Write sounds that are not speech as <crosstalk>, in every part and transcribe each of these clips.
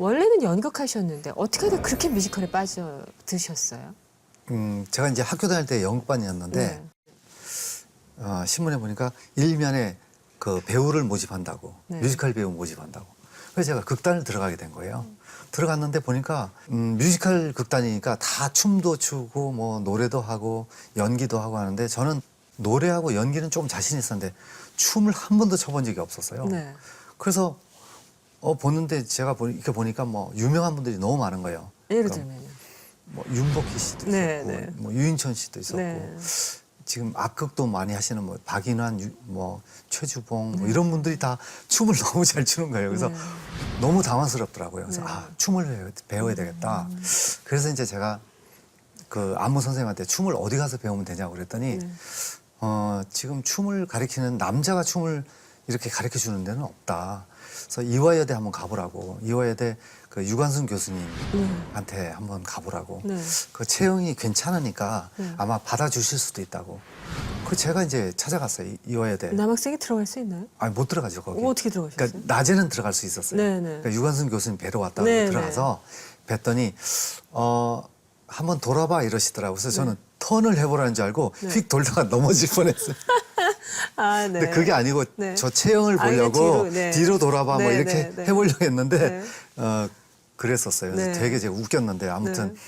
원래는 연극하셨는데 어떻게 하다 그렇게 뮤지컬에 빠져드셨어요? 음, 제가 이제 학교 다닐 때 연극반이었는데 네. 어, 신문에 보니까 일면에 그 배우를 모집한다고 네. 뮤지컬 배우 모집한다고 그래서 제가 극단을 들어가게 된 거예요. 들어갔는데 보니까 음, 뮤지컬 극단이니까 다 춤도 추고 뭐 노래도 하고 연기도 하고 하는데 저는 노래하고 연기는 조금 자신 있었는데 춤을 한 번도 춰본 적이 없었어요. 네. 그래서 어 보는데 제가 보니 이렇게 보니까 뭐 유명한 분들이 너무 많은 거예요. 예를 그러니까 들면요. 뭐 윤복희 씨도 있었고, 네, 네. 뭐 유인천 씨도 있었고, 네. 지금 악극도 많이 하시는 뭐 박인환, 유- 뭐 최주봉 네. 뭐 이런 분들이 다 춤을 <laughs> 너무 잘 추는 거예요. 그래서 네. 너무 당황스럽더라고요. 그래서 네. 음. 아 춤을 배워- 배워야 되겠다. 그래서 이제 제가 그 안무 선생님한테 춤을 어디 가서 배우면 되냐고 그랬더니 네. 어, 지금 춤을 가리키는 남자가 춤을 이렇게 가르쳐 주는 데는 없다. 그래서 이화여대 한번 가보라고. 이화여대 그 유관순 교수님한테 한번 가보라고. 네. 그 체형이 괜찮으니까 네. 아마 받아주실 수도 있다고. 그 제가 이제 찾아갔어요. 이- 이화여대. 남학생이 들어갈 수 있나요? 아니 못 들어가죠 거기. 어, 어떻게 들어가셨어요? 그러니까 낮에는 들어갈 수 있었어요. 네, 네. 그러니까 유관순 교수님 뵈러 왔다고 네, 들어가서 뵀더니 어 한번 돌아봐 이러시더라고요. 그래서 저는 네. 턴을 해보라는 줄 알고 네. 휙 돌다가 넘어질 뻔했어요. <laughs> 아, 네. 근데 그게 아니고 네. 저 체형을 아, 보려고 뒤로, 네. 뒤로 돌아봐 뭐 네, 이렇게 네, 네. 해보려고 했는데 네. 어 그랬었어요. 네. 되게 제가 웃겼는데 아무튼 네.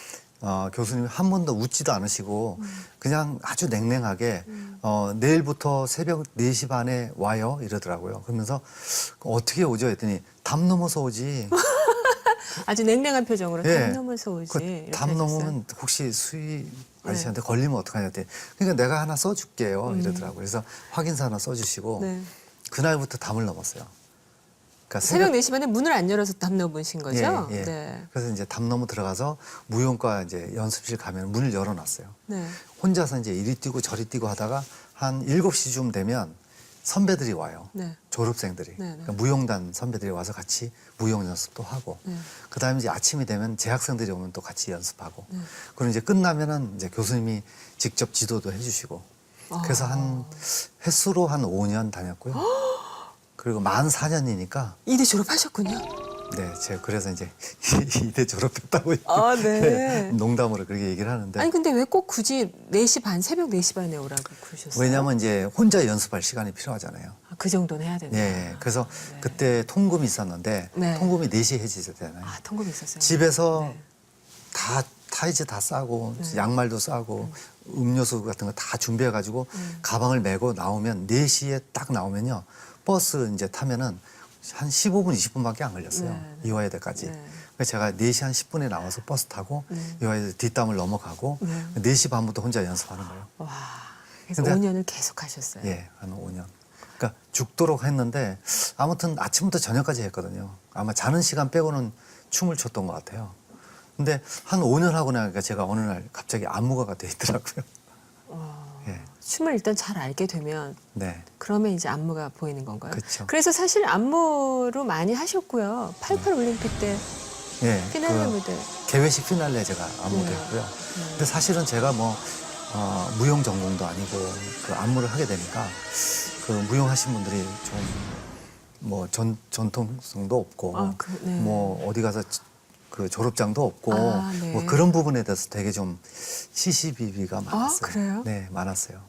어, 교수님이 한 번도 웃지도 않으시고 음. 그냥 아주 냉랭하게 어, 내일부터 새벽 4시 반에 와요 이러더라고요. 그러면서 어떻게 오죠 했더니 담 넘어서 오지. <laughs> 아주 냉랭한 표정으로 예. 담 넘어서 오지. 그 담? 넘으면 혹시 수희 아저씨한테 네. 걸리면 어떡하냐 했더니 그러니까 내가 하나 써줄게요 이러더라고요. 그래서 확인서 하나 써주시고 음. 네. 그날부터 담을 넘었어요. 그러니까 새벽 4시 반에 문을 안 열어서 담 넘으신 거죠? 예, 예. 네. 그래서 이제 담 넘어 들어가서 무용과 이제 연습실 가면 문을 열어놨어요. 네. 혼자서 이제 이리 뛰고 저리 뛰고 하다가 한 7시쯤 되면 선배들이 와요. 네. 졸업생들이. 네, 네. 그러니까 무용단 선배들이 와서 같이 무용 연습도 하고. 네. 그 다음에 이제 아침이 되면 재학생들이 오면 또 같이 연습하고. 네. 그리고 이제 끝나면은 이제 교수님이 직접 지도도 해주시고. 그래서 아. 한 횟수로 한 5년 다녔고요. <gasps> 그리고 만 4년이니까 이대 졸업하셨군요. 네, 제가 그래서 이제 <laughs> 이대 졸업했다고 아, 네. 농담으로 그렇게 얘기를 하는데 아니 근데 왜 꼭 굳이 4시 반 새벽 4시 반에 오라고 그러셨어요? 왜냐하면 이제 혼자 연습할 시간이 필요하잖아요. 아, 그 정도는 해야 된다. 예, 그래서 네. 그때 통금이 있었는데 네. 통금이 4시에 해지잖아요. 아 통금이 있었어요. 집에서 네. 다 타이즈 다 싸고 네. 양말도 싸고 음 료수 같은 거 다 준비해 가지고 음. 가방을 메고 나오면 4시에 딱 나오면요. 버스 이제 타면은 한 15분 20분밖에 안 걸렸어요. 네, 네. 이화여대까지. 네. 그래서 제가 4시 한 10분에 나와서 버스 타고 네. 이화여대 뒷담을 넘어가고 네. 4시 반부터 혼자 연습하는 거예요. 와. 그래서 근데- 5년을 계속 하셨어요. 예, 한 5년. 그러니까 죽도록 했는데 아무튼 아침부터 저녁까지 했거든요. 아마 자는 시간 빼고는 춤을 췄던 것 같아요. 근데 한 5년 하고 나니까 제가 어느 날 갑자기 안무가가 돼 있더라고요. 춤을 일단 잘 알게 되면 네, 그러면 이제 안무가 보이는 건가요? 그쵸. 래서 사실 안무로 많이 하셨고요. 88 올림픽 때 예. 피날레 그 무대. 개회식 피날레 제가 네. 안무했고요. 근데 사실은 제가 뭐 어, 무용 전공도 아니고 그 안무를 하게 되니까 그 무용하신 분들이 좀뭐 전 전통성도 없고 아, 그, 네. 뭐 어디 가서 그 졸업장도 없고 아, 네. 뭐 그런 부분에 대해서 되게 좀 시시비비가 많았어요. 그래요? 네, 많았어요.